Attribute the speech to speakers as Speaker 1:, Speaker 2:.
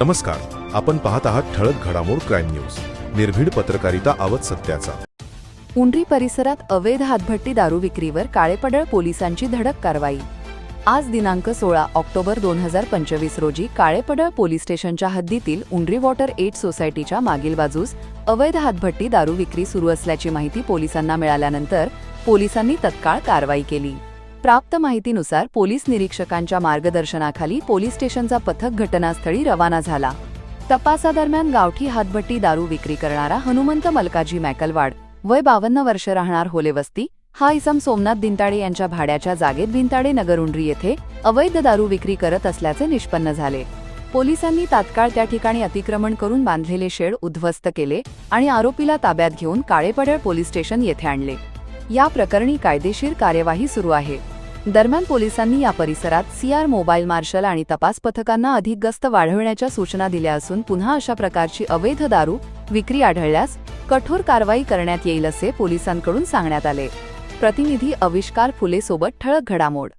Speaker 1: नमस्कार आपण पाहत आहात ठळक घडामोड क्राईम न्यूज. निर्भीड पत्रकारिता आवत सत्याचा.
Speaker 2: उंडरी परिसरात अवैध हातभट्टी दारू विक्रीवर काळेपडळ पोलिसांची धडक कारवाई. आज दिनांक सोळा ऑक्टोबर दोन हजार पंचवीस रोजी काळेपडळ पोलीस स्टेशनच्या हद्दीतील उंडरी वॉटर एड सोसायटीच्या मागील बाजूस अवैध हातभट्टी दारू विक्री सुरू असल्याची माहिती पोलिसांना मिळाल्यानंतर पोलिसांनी तत्काळ कारवाई केली. प्राप्त माहितीनुसार पोलीस निरीक्षकांच्या मार्गदर्शनाखाली पोलीस स्टेशनचा पथक घटनास्थळी रवाना झाला. तपासादरम्यान गावठी हातभट्टी दारू विक्री करणारा हनुमंत मलकाजी मॅकलवाड वय बावन्न वर्ष राहणार होलेवस्ती हा इसम सोमनाथ दिंताडे यांच्या भाड्याच्या जागेत भिंताडे नगरुंड्री येथे अवैध दारू विक्री करत असल्याचे निष्पन्न झाले. पोलिसांनी तात्काळ त्या ठिकाणी अतिक्रमण करून बांधलेले शेड उद्ध्वस्त केले आणि आरोपीला ताब्यात घेऊन काळेपडळ पोलीस स्टेशन येथे आणले. या प्रकरणी कायदेशीर कार्यवाही सुरू आहे. दरम्यान पोलिसांनी या परिसरात सीआर मोबाईल मार्शल आणि तपास पथकांना अधिक गस्त वाढवण्याच्या सूचना दिल्या असून पुन्हा अशा प्रकारची अवैध दारू विक्री आढळल्यास कठोर कारवाई करण्यात येईल असे पोलिसांकडून सांगण्यात आले. प्रतिनिधी अविष्कार फुले सोबत ठळक घडामोड.